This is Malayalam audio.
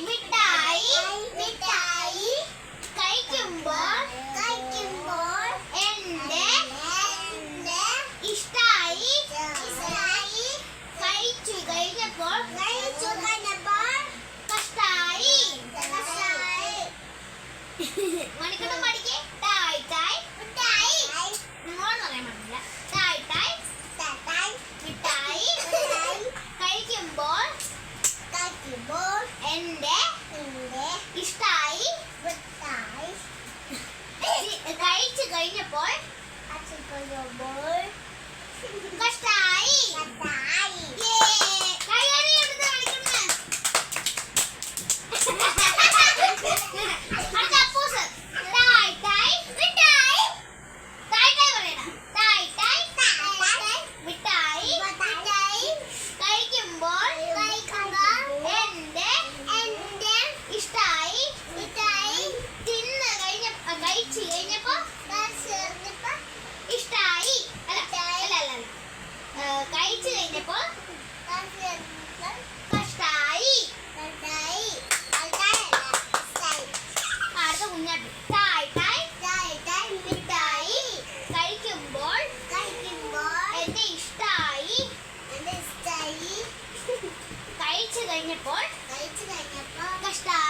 മിഠായി മിഠായി കഴിക്കുമ്പോൾ കഴിക്കുമ്പോൾ എന്റെ ഇഷ്ടായി ഇഷ്ടായി കഴിച്ചു കഴിഞ്ഞപ്പോൾ കഴിച്ചു കഴിഞ്ഞപ്പോൾ കഷ്ടായി കഷ്ടായി. മണിക്കണ്ണം പഠിക്കേ ടായ് ടായ് മിഠായി നിങ്ങളോട് പറയാൻ പറ്റില്ല ടായ് ടായ് മിഠായി കഴിക്കുമ്പോൾ കഴിക്കുമ്പോൾ എന്റെ ഇഷ്ടായി കഴിച്ചു കഴിഞ്ഞപ്പോൾ കഷ്ടായി കുഞ്ഞാട്ടി ടായ് ടായ് മിഠായി കഴിക്കുമ്പോൾ എന്റെ ഇഷ്ടായി. കഴിച്ചു കഴിഞ്ഞപ്പോൾ കഷ്ടായി.